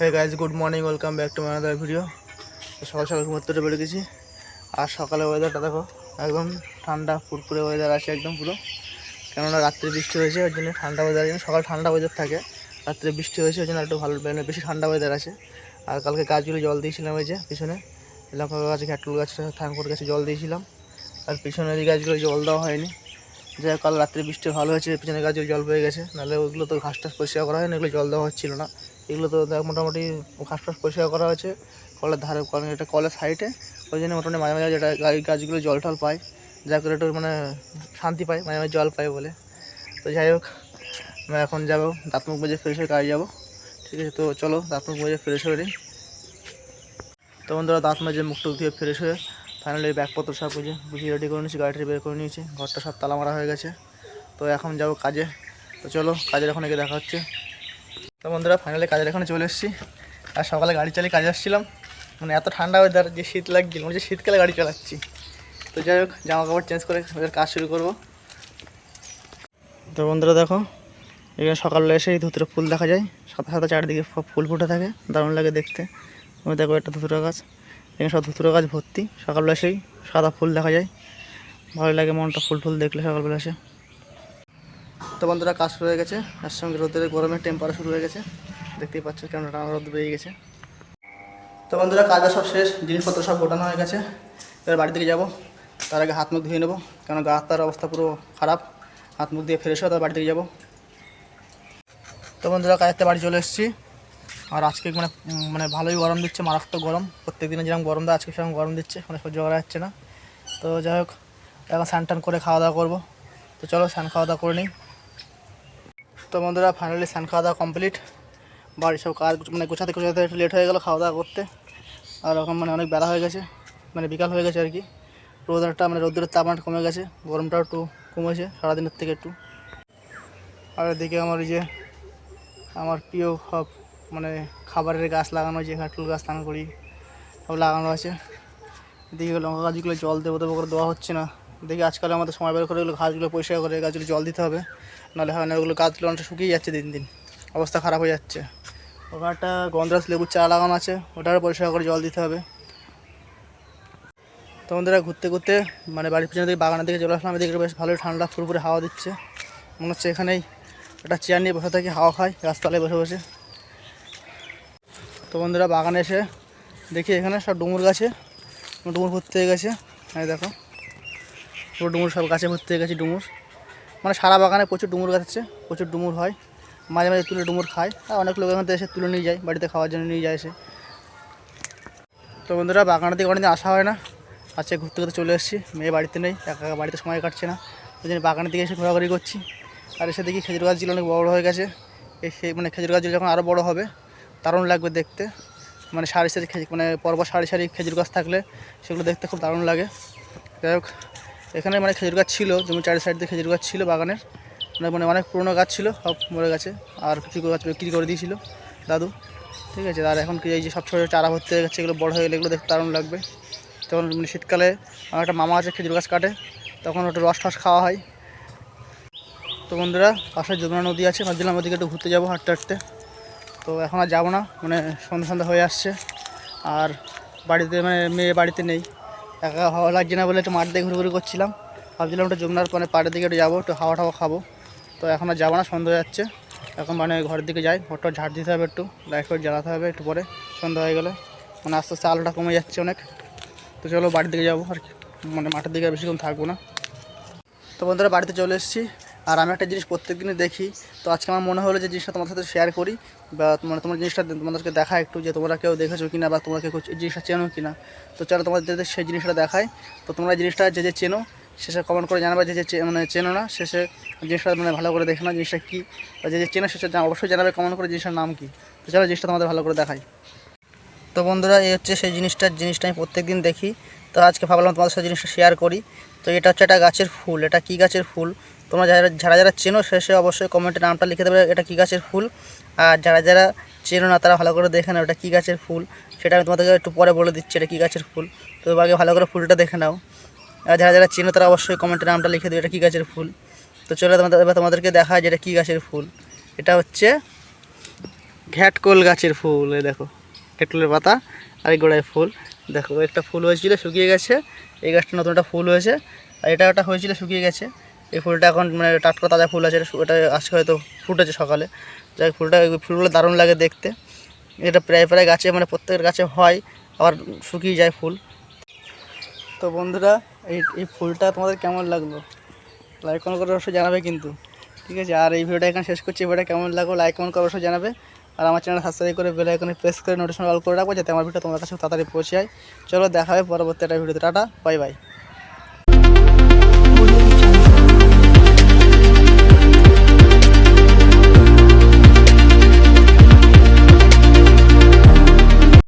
Hey guys good morning welcome back to মানাদার video সকাল সকাল ঘুমোতে বেড়ে গেছি। আর সকালে ওয়েদারটা দেখো, একদম ঠান্ডা, ফুরফুরে ওয়েদার আছে একদম পুরো। কেননা রাত্রে বৃষ্টি হয়েছে, ওই জন্য ঠান্ডা ওয়েদার সকাল ঠান্ডা ওয়েদার থাকে। রাত্রে বৃষ্টি হয়েছে, ওই জন্য একটু ভালো বেশি ঠান্ডা ওয়েদার আছে। আর কালকে গাছগুলো জল দিয়েছিলাম ওই যে পিছনে। লঙ্কা গাছ ঘ্যাটুল গাছ থাঙ্কুর গাছে জল দিয়েছিলাম। আর পিছনের গাছগুলো জল দেওয়া হয়নি। যাই কাল রাত্রে বৃষ্টি ভালো হয়েছে পিছনে গাছগুলো জল পেয়ে গেছে। নাহলে ওইগুলো তো ঘাস টাস পরিষ্কার করা হয় না এগুলো জল দেওয়া হচ্ছিল না। এগুলো তো মোটামুটি ঘাস টাস পরিষ্কার করা হয়েছে। কলের ধারে কল এটা কলের সাইডে ওই জন্য মোটামুটি মাঝে মাঝে যেটা গাছগুলো জল টল পায়। যা করে একটু মানে শান্তি পায়, মাঝে মাঝে জল পায় বলে। তো যাই হোক, আমরা এখন যাব দাঁত মুখ বেজে ফ্রেশ হয়ে কাজে যাব। ঠিক আছে, তো চলো দাঁত মুখ বেজে ফ্রেশ হয়ে তো বন্ধুরা, দাঁত মেজে মুখ টুক দিয়ে ফ্রেশ হয়ে ফাইনালি ব্যাগপত্র সব বুঝে, বুঝিয়ে রেডি করে নিয়েছি, গাড়িটি বের করে নিয়েছি, ঘরটা সব তালা মারা হয়ে গেছে। তো এখন যাব কাজে। তো চলো, কাজের এখন গিয়ে দেখা হচ্ছে। তো বন্ধুরা ফাইনালি কাজের এখানে চলে এসেছি। আর সকালে গাড়ি চালিয়ে কাজে আসছিলাম। মানে এত ঠান্ডা ওয়েদার যে শীত লাগছিল মানে হচ্ছে শীতকালে গাড়ি চালাচ্ছি। তো যাই হোক জামা কাপড় চেঞ্জ করে ওদের কাজ শুরু করব। তো বন্ধুরা দেখো, এখানে সকালবেলা এসে এই ধুতরে ফুল দেখা যায়। সাথে সাথে চারিদিকে ফুল ফুটে থাকে, দারুণ লাগে দেখতে। তুমি দেখো একটা ধুতুরা গাছ। এখানে সব ধুতুরা গাছ ভর্তি। সকালবেলা এসেই সাদা ফুল দেখা যায়। ভালো লাগে মনটা ফুল ফুল দেখলে সকালবেলা এসে। তো বন্ধুরা, কাজ শুরু হয়ে গেছে। তার সঙ্গে রোদের গরমের টেম্পারেচার শুরু হয়ে গেছে। দেখতেই পাচ্ছ কেমন টানা রোদ বেরিয়ে গেছে। তো বন্ধুরা কাজটা সব শেষ। জিনিসপত্র সব গোটানো হয়ে গেছে। এবার বাড়ি থেকে যাব। তার আগে হাত মুখ ধুয়ে নেব। কেন গা তার অবস্থা পুরো খারাপ। হাত মুখ দিয়ে ফ্রেশ হয়ে তার বাড়ি থেকে যাব। তো বন্ধুরা, কাজের বাড়ি চলে এসেছি। আর আজকে মানে মানে ভালোই গরম দিচ্ছে, মারাত্মক গরম। প্রত্যেক দিনে যেরকম গরম দেয়, আজকে সেরকম গরম দিচ্ছে মানে সহ্য করা যাচ্ছে না। তো যাই হোক, এখন স্নান টান করে খাওয়া দাওয়া করব। তো চলো স্নান খাওয়া দাওয়া করে নিই। তো বন্ধুরা ফাইনালি স্নান খাওয়া দাওয়া কমপ্লিট বাড়ির সব কাজ মানে গোছাতে গোছাতে একটু লেট হয়ে গেলো খাওয়া দাওয়া করতে। আর এখন মানে অনেক বেলা হয়ে গেছে মানে বিকাল হয়ে গেছে আর কি। রোদটা মানে রোদের তাপমাত্রা কমে গেছে, গরমটাও একটু কমেছে, সারাদিনের থেকে একটু। আর এদিকে আমার এই যে, আমার প্রিয় সব মানে খাবারের গাছ লাগানো যে কাটুল গাছ স্নান করি, সব লাগানো আছে। এদিকে লঙ্কা গাছগুলো জল দেবো দেবো করে দেওয়া হচ্ছে না। দেখি আজকাল আমাদের সময় বের করে ওগুলো গাছগুলো পরিষ্কার করে, গাছগুলো জল দিতে হবে। নাহলে হয় না ওগুলো গাছগুলো অনেকটা শুকিয়ে যাচ্ছে দিন দিন। অবস্থা খারাপ হয়ে যাচ্ছে। ওখানে একটা গন্ধরাজ লেবুর চারা লাগানো আছে ওটারও পরিষ্কার করে জল দিতে হবে। তো বন্ধুরা, ঘুরতে ঘুরতে মানে বাড়ির পিছনে দিকে বাগানের দিকে চলে আসলাম। এদিকে বেশ ভালোই ঠান্ডা, ফুরফুরে হাওয়া দিচ্ছে। মনে হচ্ছে এখানেই একটা চেয়ার নিয়ে বসে থাকি, হাওয়া খাই গাছতলায় বসে বসে। তো বন্ধুরা বাগানে এসে দেখি এখানে সব ডুমুর গাছে ডুমুর ভর্তি হয়ে গেছে। হ্যাঁ দেখো পুরো ডুমুর সব গাছে ভর্তি হয়ে গেছে ডুমুর। মানে সারা বাগানে প্রচুর ডুমুর গাছ আছে, প্রচুর ডুমুর হয়। মাঝে মাঝে তুলে ডুমুর খায়, আর অনেক লোক এখান থেকে এসে তুলে নিয়ে যায়, বাড়িতে খাওয়ার জন্য নিয়ে যায় এসে। তো বন্ধুরা বাগানের দিকে অনেকদিন আসা হয় না, আজকে ঘুরতে ঘুরতে চলে এসেছি, মেয়ে বাড়িতে নেই, একা বাড়িতে সময় কাটছে না। ওই জন্য বাগানের দিকে এসে ঘোরাঘুরি করছি। আর এসে দেখি খেজুর গাছগুলো অনেক বড় হয়ে গেছে। এই সে- মানে খেজুর গাছগুলো যখন আরও বড় হবে দারুণ লাগবে দেখতে। মানে সারি সারি খেজুর মানে পরপর সারি সারি খেজুর গাছ থাকলে সেগুলো দেখতে খুব দারুণ লাগে। যাই হোক, এখানে মানে খেজুর গাছ ছিল যেমন চারি সাইড দিয়ে খেজুর গাছ ছিল বাগানের মানে মানে অনেক পুরোনো গাছ ছিল, সব মরে গেছে। আর কিছু গাছ বিক্রি করে দিয়েছিল দাদু। ঠিক আছে, আর এখন কি এই যে সব ছোটো ছোটো চারা ভর্তি হয়ে গেছে, এগুলো বড় হয়ে গেলে এগুলো দেখতে দারুণ লাগবে। তখন মানে শীতকালে আমার একটা মামা আছে, খেজুর গাছ কাটে। তখন ওটা রস টস খাওয়া হয়। তো বন্ধুরা, পাশে যমুনা নদী আছে, ভাবছিলাম ওদিকে একটু ঘুরতে যাব হাঁটতে হাঁটতে। তো এখন আর যাব না মানে সন্ধ্যা সন্ধ্যা হয়ে আসছে। আর বাড়িতে মানে মেয়ে বাড়িতে নেই। একা হাওয়া লাগছে না বলে একটু মাঠ দিয়ে ঘুরে করছিলাম। ভাবছিলাম একটু যমুনার মানে পাড়ের দিকে একটু যাব, একটু হাওয়া টাওয়া খাব। তো এখন আর যাব না, সন্ধ্যা হয়ে যাচ্ছে। এখন মানে ঘরের দিকে যাই ঘরটা ঝাড় দিতে হবে একটু লাইট ফাইট জ্বালাতে হবে একটু পরে, সন্ধ্যা হয়ে গেলে। মানে আস্তে আস্তে আলোটা কমে যাচ্ছে অনেক। তো চলো বাড়ির দিকে যাব আর কি। মানে মাঠের দিকে বেশিক্ষণ থাকব না। তো বন্ধুরা, বাড়িতে চলে এসেছি। আর আমি একটা জিনিস প্রত্যেক দিনই দেখি, তো আজকে আমার মনে হলো যে জিনিসটা তোমার সাথে শেয়ার করি, বা মানে তোমার জিনিসটা তোমাদেরকে দেখা একটু যে তোমরা কেউ দেখেছ কিনা, বা তোমরা কেউ জিনিসটা চেনো কিনা। তো চলো তোমাদের সেই জিনিসটা দেখাই তো তোমরা এই জিনিসটা যে যে চেনো, শেষে কমেন্ট করে জানাবে যে যে মানে চেনো না, শেষে জিনিসটা মানে ভালো করে দেখে না জিনিসটা কী, বা যে যে চেনো শেষে অবশ্যই জানাবে কমেন্ট করে জিনিসটার নাম কী। তো চলো জিনিসটা তোমাদের ভালো করে দেখাই। তো বন্ধুরা, এই হচ্ছে সেই জিনিসটার জিনিসটা আমি প্রত্যেক দিন দেখি। তো আজকে ভাবলাম তোমাদের সাথে জিনিসটা শেয়ার করি। তো এটা হচ্ছে একটা গাছের ফুল। এটা কী গাছের ফুল? তোমরা যারা যারা যারা চেনো শেষে অবশ্যই কমেন্টে নামটা লিখে দেবে, এটা কী গাছের ফুল? আর যারা যারা চেনো না, তারা ভালো করে দেখে নাও এটা কী গাছের ফুল। সেটা আমি তোমাদেরকে একটু পরে বলে দিচ্ছি এটা কী গাছের ফুল। তো আগে ভালো করে ফুলটা দেখে নাও। আর যারা যারা চেনো, তারা অবশ্যই কমেন্টে নামটা লিখে দেবে এটা কী গাছের ফুল। তো চলে তোমাদের, এবার তোমাদেরকে দেখা যে এটা কী গাছের ফুল। এটা হচ্ছে ঘ্যাটকোল গাছের ফুল, এই দেখো। ঘ্যাটকোলের পাতা আর এই গোড়ায় ফুল। দেখো, একটা ফুল হয়েছিল, শুকিয়ে গেছে। এই গাছটা নতুন একটা ফুল হয়েছে। আর এটা একটা হয়েছিল, শুকিয়ে গেছে। এই ফুলটা এখন মানে টাটকা তাজা ফুল আছে, এটা- আজকে হয়তো ফুটেছে সকালে। যাই ফুলটা ফুলগুলো দারুণ লাগে দেখতে। এটা প্রায় প্রায় গাছে মানে প্রত্যেকের গাছে হয়, আবার শুকিয়ে যায় ফুল। তো বন্ধুরা, এই এই ফুলটা তোমাদের কেমন লাগল? লাইক কমেন্ট করে অবশ্যই জানাবে কিন্তু। ঠিক আছে, আর এই ভিডিওটা এখানে শেষ করছি। ভিডিওটা কেমন লাগল লাইক কমেন্ট করে অবশ্যই জানাবে। আর আমার চ্যানেল সাবস্ক্রাইব করে বেল আইকনে প্রেস করে নোটিফিকেশন অল করে রাখব যাতে আমার ভিডিও তোমার কাছে তাড়াতাড়ি পৌঁছে যায়। চলো, দেখা হবে পরবর্তী একটা ভিডিওতে। Tata bye bye